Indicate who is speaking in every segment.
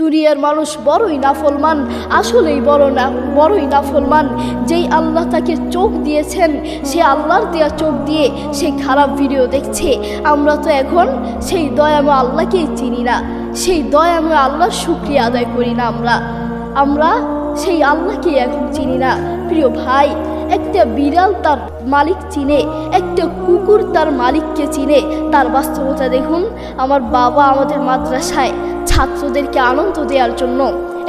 Speaker 1: দুনিয়ার মানুষ বড়ই নাফলমান, আসলেই বড় না, বড়ই নাফলমান। যেই আল্লাহ তাকে চোখ দিয়েছেন, সে আল্লাহর দেওয়া চোখ দিয়ে সেই খারাপ ভিডিও দেখছে। আমরা তো এখন সেই দয়াময় আল্লাহকেই চিনি না, সেই দয়াময় আল্লাহর শুক্রিয়া আদায় করি না আমরা। আমরা সেই আল্লাহকে এখন চিনি না। প্রিয় ভাই, একটা বিড়াল তার মালিক চিনে, একটা কুকুর তার মালিককে চিনে। তার বাস্তবতা দেখুন, আমার বাবা আমাদের মাদ্রাসায় ছাত্রদেরকে আনন্দ দেওয়ার জন্য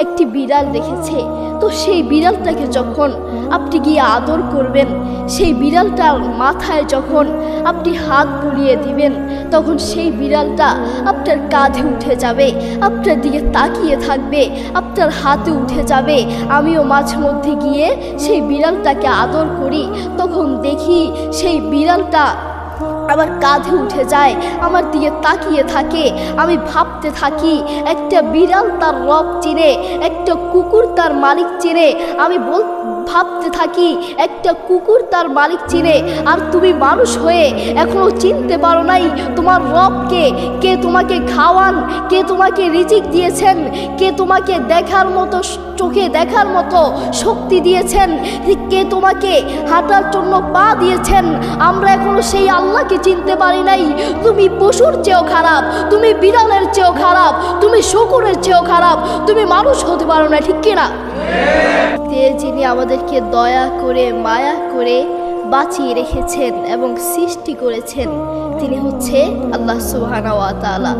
Speaker 1: একটি বিড়াল দেখেছে তো সেই বিড়ালটাকে যখন আপনি গিয়ে আদর করবেন, সেই বিড়ালটার মাথায় যখন আপনি হাত বুলিয়ে দিবেন, তখন সেই বিড়ালটা আপনার কাঁধে উঠে যাবে, আপনার দিকে তাকিয়ে থাকবে, আপনার হাতে উঠে যাবে। আমিও মাঝে মধ্যে গিয়ে সেই বিড়ালটাকে আদর করি, তখন দেখি সেই বিড়ালটা আবার কাঁধে উঠে যায়, আমার দিকে তাকিয়ে থাকে। আমি ভাবতে থাকি, একটা বিড়াল তার রব চিনে, একটা কুকুর তার মালিক চিনে। আমি বল ভাবতে থাকি, একটা কুকুর তার মালিক চিনে, আর তুমি মানুষ হয়ে এখনও চিনতে পারো নাই তোমার রবকে, কে তোমাকে খাওয়ান, কে তোমাকে রিজিক দিয়েছেন, কে তোমাকে দেখার মতো চোখে দেখার মতো শক্তি দিয়েছেন, কে তোমাকে হাঁটার জন্য পা দিয়েছেন, আমরা এখনও সেই আল্লাহকে চিনতে পারি নাই। তুমি পশুর চেয়েও খারাপ, তুমি বিড়ালের চেয়েও খারাপ, তুমি শকুরের চেয়েও খারাপ, তুমি মানুষ হতে পারো না ঠিক কিনা? যিনি আমাদেরকে দয়া করে, মায়া করে বাঁচিয়ে রেখেছেন এবং সৃষ্টি করেছেন, তিনি হচ্ছে আল্লাহ সুবহানা ওয়া তাআলা।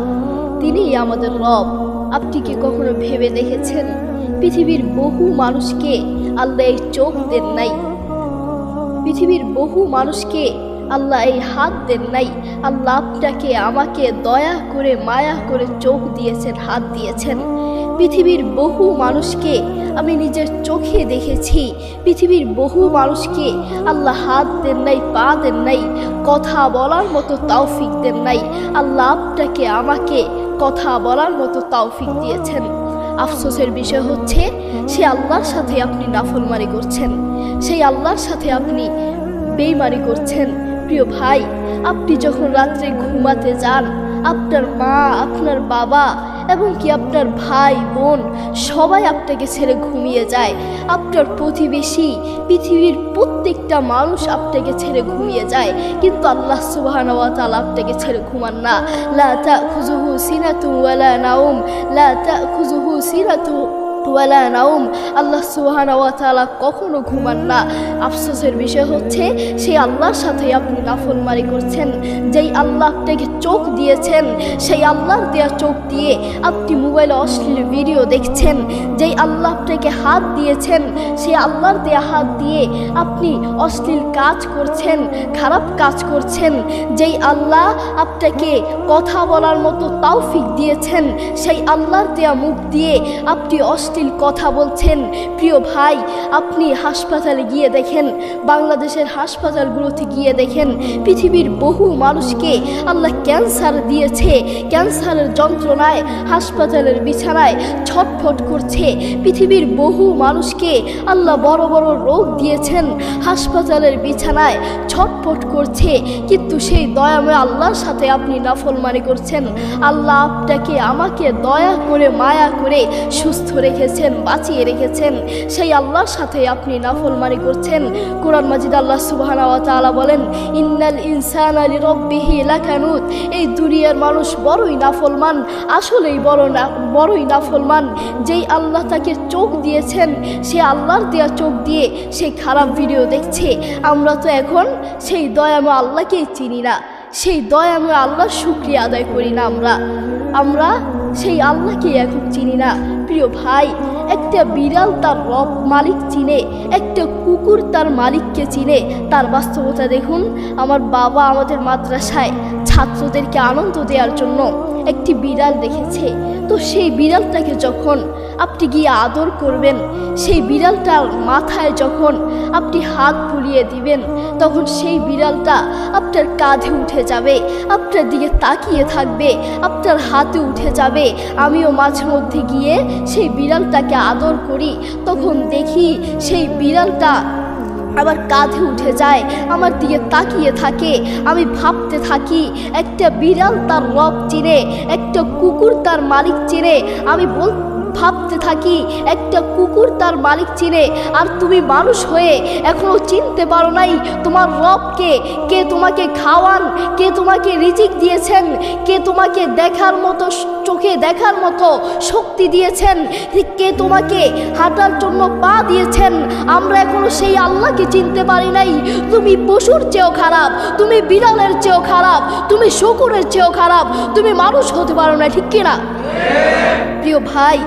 Speaker 1: তিনিই আমাদের রব। আপনি কি কখনো ভেবে দেখেছেন? পৃথিবীর বহু মানুষকে আল্লাহ চোখ দেন নাই। পৃথিবীর বহু মানুষকে আল্লাহ এই হাত দেন নাই। আল্লাহ আপনাকে, আমাকে দয়া করে, মায়া করে চোখ দিয়েছেন, হাত দিয়েছেন। পৃথিবীর বহু মানুষকে আমি নিজের চোখে দেখেছি। পৃথিবীর বহু মানুষকে আল্লাহ হাত দেন নাই, পা দেন নাই, কথা বলার মতো তাওফিক দেন নাই। আল্লাহ আপনাকে, আমাকে কথা বলার মতো তাওফিক দিয়েছেন। আফসোসের বিষয় হচ্ছে, সে আল্লাহর সাথে আপনি নাফরমানি করছেন। সেই আল্লাহর সাথে আপনি বেইমারি করছেন। প্রিয় ভাই, আপনি যখন রাত্রে ঘুমাতে যান, আপনার মা, আপনার বাবা এবং কি আপনার ভাই, বোন সবাই আপনাকে ছেড়ে ঘুমিয়ে যায়। আপনার প্রতিবেশী, পৃথিবীর প্রত্যেকটা মানুষ আপনাকে ছেড়ে ঘুমিয়ে যায়। কিন্তু আল্লাহ সুবহান তাআলা আপনাকে ছেড়ে ঘুমান না। লা তাখুযুহু সিনাতু ওয়ালা নাউম লা তাখুযুহু সিনাতু ওয়ালা নাউম আল্লাহ সুবহান ওয়া তাআলা কখনো ঘুমান না। আফসোসের বিষয় হচ্ছে সেই আল্লাহর সাথে আপনি নাফরমানি করছেন। যেই আল্লাহ আপনাকে চোখ দিয়েছেন, সেই আল্লাহর দেওয়া চোখ দিয়ে আপনি মোবাইলে অশ্লীল ভিডিও দেখছেন। যেই আল্লাহ আপনাকে হাত দিয়েছেন সেই আল্লাহর দেয়া হাত দিয়ে আপনি অশ্লীল কাজ করছেন, খারাপ কাজ করছেন। যেই আল্লাহ আপনাকে কথা বলার মতো তাওফিক দিয়েছেন, সেই আল্লাহর দেয়া মুখ দিয়ে আপনি অশ্লীল কথা বলছেন। প্রিয় ভাই, আপনি হাসপাতালে গিয়ে দেখেন, বাংলাদেশের হাসপাতালগুলোতে গিয়ে দেখেন, পৃথিবীর বহু মানুষকে আল্লাহ ক্যান্সার দিয়েছে, ক্যান্সারের যন্ত্রণায়, হাসপাতালের বিছানায় ছটফট করছে। পৃথিবীর বহু মানুষকে আল্লাহ বড় বড় রোগ দিয়েছেন, হাসপাতালের বিছানায় ছটফট করছে, কিন্তু সেই দয়াময় আল্লাহর সাথে আপনি নাফলমানি করছেন। আল্লাহ আপনাকে আমাকে দয়া করে, মায়া করে সুস্থ রেখেছেন বাঁচিয়ে রেখেছেন। সেই আল্লাহর সাথে আপনি নাফলমানি করছেন। কোরআন মাজিদ আল্লাহ সুবহানা বলেন, ইন্নাল ইনসানা লিরাব্বিহি লাকানুত। এই দুনিয়ার মানুষ বড়ই নাফলমান আসলেই বড় না, বড়ই নাফলমান যেই আল্লাহ তাকে চোখ দিয়েছেন, সে আল্লাহর দেওয়া চোখ দিয়ে সেই খারাপ ভিডিও দেখছে। আমরা তো এখন সেই দয়াময় আল্লাহকেই চিনি না। সেই দয়াময় আল্লাহর শুক্রিয়া আদায় করি না আমরা। আমরা সেই আল্লাহকে এখন চিনি না। প্রিয় ভাই, একটা বিড়াল তার রব মালিক চিনে, একটা কুকুর তার মালিককে চিনে। তার বাস্তবতা দেখুন, আমার বাবা আমাদের মাদ্রাসায় ছাত্রদেরকে আনন্দ দেওয়ার জন্য একটি বিড়াল দেখেছে। তো সেই বিড়ালটাকে যখন আপনি গিয়ে আদর করবেন, সেই বিড়ালটার মাথায় যখন আপনি হাত বুলিয়ে দিবেন, তখন সেই বিড়ালটা আপনার কাঁধে উঠে যাবে, আপনার দিকে তাকিয়ে থাকবে, আপনার হাতে উঠে যাবে। আমিও মাঝে মধ্যে গিয়ে সেই বিড়ালটাকে আদর করি, তখন দেখি সেই বিড়ালটা আবার কাঁধে উঠে যায়, আমার দিকে তাকিয়ে থাকে। আমি ভাবতে থাকি, একটা বিড়াল তার রব চিনে, একটা কুকুর তার মালিক চিনে। আমি বল ভাবতে থাকি, একটা কুকুর তার মালিক চিনে, আর তুমি মানুষ হয়ে এখনও চিনতে পারো নাই তোমার রবকে, কে তোমাকে খাওয়ান, কে তোমাকে রিজিক দিয়েছেন, কে তোমাকে দেখার মতো, চোখে দেখার মতো শক্তি দিয়েছেন, কে তোমাকে হাঁটার জন্য পা দিয়েছেন, আমরা এখনও সেই আল্লাহকে চিনতে পারি নাই। তুমি পশুর চেয়েও খারাপ, তুমি বিড়ালের চেয়েও খারাপ, তুমি শকুরের চেয়েও খারাপ, তুমি মানুষ হতে পারো না, ঠিক কিনা? প্রিয় ভাই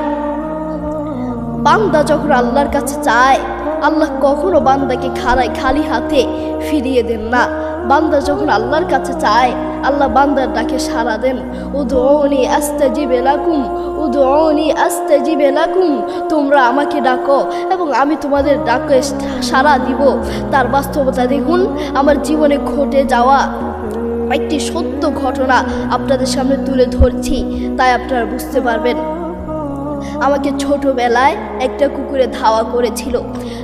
Speaker 1: বান্দা যখন আল্লাহর কাছে চায়, আল্লাহ কখনো বান্দাকে খাড়ায় খালি হাতে ফিরিয়ে দেন না। বান্দা যখন আল্লাহর কাছে চায়, আল্লাহ বান্দার ডাকে সাড়া দেন উদৌনি আস্তে জিবে লাকুম উদৌনি আস্তে জিবে লাকুম, তোমরা আমাকে ডাকো এবং আমি তোমাদের ডাকে সাড়া দিব। তার বাস্তবতা দেখুন, আমার জীবনে ঘটে যাওয়া একটি সত্য ঘটনা আপনাদের সামনে তুলে ধরছি, তাই আপনারা বুঝতে পারবেন। আমাকে ছোটবেলায় একটা কুকুরে ধাওয়া করেছিল।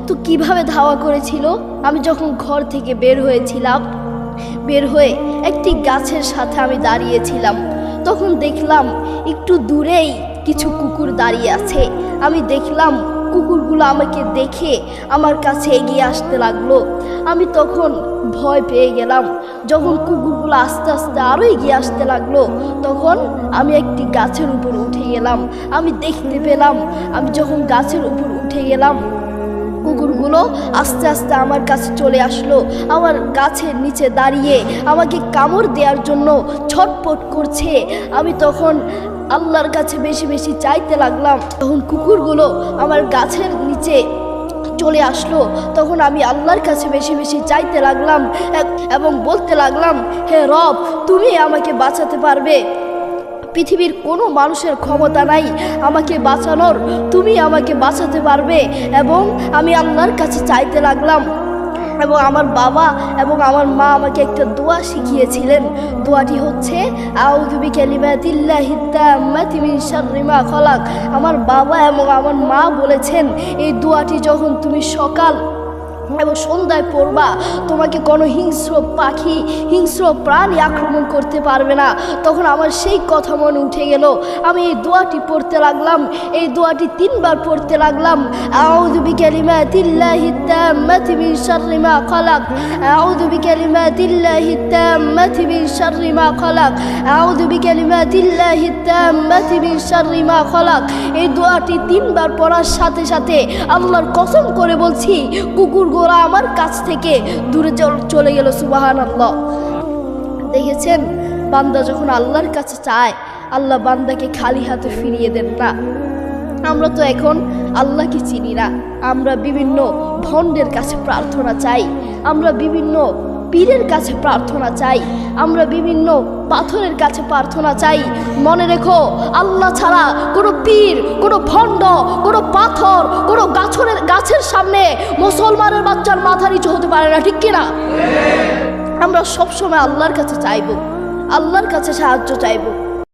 Speaker 1: তো কীভাবে ধাওয়া করেছিল? আমি যখন ঘর থেকে বের হয়েছিলাম, বের হয়ে একটি গাছের সাথে আমি দাঁড়িয়েছিলাম। তখন দেখলাম একটু দূরেই কিছু কুকুর দাঁড়িয়ে আছে। আমি দেখলাম কুকুরগুলো আমাকে দেখে আমার কাছে এগিয়ে আসতে লাগল। আমি তখন ভয় পেয়ে গেলাম। যখন কুকুরগুলো আস্তে আস্তে আরও এগিয়ে আসতে লাগল, তখন আমি একটি গাছের উপর উঠে গেলাম। আমি দেখতে পেলাম, আমি যখন গাছের উপর উঠে গেলাম, কুকুরগুলো আস্তে আস্তে আমার কাছে চলে আসলো। আমার গাছের নিচে দাঁড়িয়ে আমাকে কামড় দেওয়ার জন্য ছটপট করছে। আমি তখন আল্লাহর কাছে বেশি বেশি চাইতে লাগলাম। তখন কুকুরগুলো আমার গাছের নিচে চলে আসলো। তখন আমি আল্লাহর কাছে বেশি বেশি চাইতে লাগলাম এবং বলতে লাগলাম, হে রব, তুমি আমাকে বাঁচাতে পারবে। পৃথিবীর কোনো মানুষের ক্ষমতা নাই। আমাকে বাঁচানোর, তুমি আমাকে বাঁচাতে পারবে। এবং আমি আল্লাহর কাছে চাইতে লাগলাম। এবং আমার বাবা এবং আমার মা আমাকে একটা দোয়া শিখিয়েছিলেন। দোয়াটি হচ্ছে খলাক। আমার বাবা এবং আমার মা বলেছেন, এই দোয়াটি যখন তুমি সকাল এবং সন্ধ্যায় পড়বা। তোমাকে কোনো হিংস্র পাখি, হিংস্র প্রাণী আক্রমণ করতে পারবে না। তখন আমার সেই কথা মনে উঠে গেল। আমি এই দোয়াটি পড়তে লাগলাম। এই দোয়াটি তিনবার পড়তে লাগলাম। আউযু খলাক। খলাক। খলাক। এই দোয়াটি তিনবার পড়ার সাথে সাথে আল্লাহর কসম করে বলছি, কুকুর গোড়া আমার কাছ থেকে দূরে চল- গেল সুবাহান আল্লাহ দেখেছেন? বান্দা যখন আল্লাহর কাছে চায়, আল্লাহ বান্দাকে খালি হাতে ফিরিয়ে দেন না। আমরা তো এখন আল্লাহকে চিনি না। আমরা বিভিন্ন ভণ্ডের কাছে প্রার্থনা চাই। আমরা বিভিন্ন পীরের কাছে প্রার্থনা চাই। আমরা বিভিন্ন পাথরের কাছে প্রার্থনা চাই। মনে রেখো আল্লাহ ছাড়া কোনো পীর কোনো ভণ্ড কোনো পাথর কোনো গাছরের গাছের সামনে মুসলমানের বাচ্চার মাথা নিচু হতে পারে না ঠিক কিনা? আমরা সবসময় আল্লাহর কাছে চাইব। আল্লাহর কাছে সাহায্য চাইব।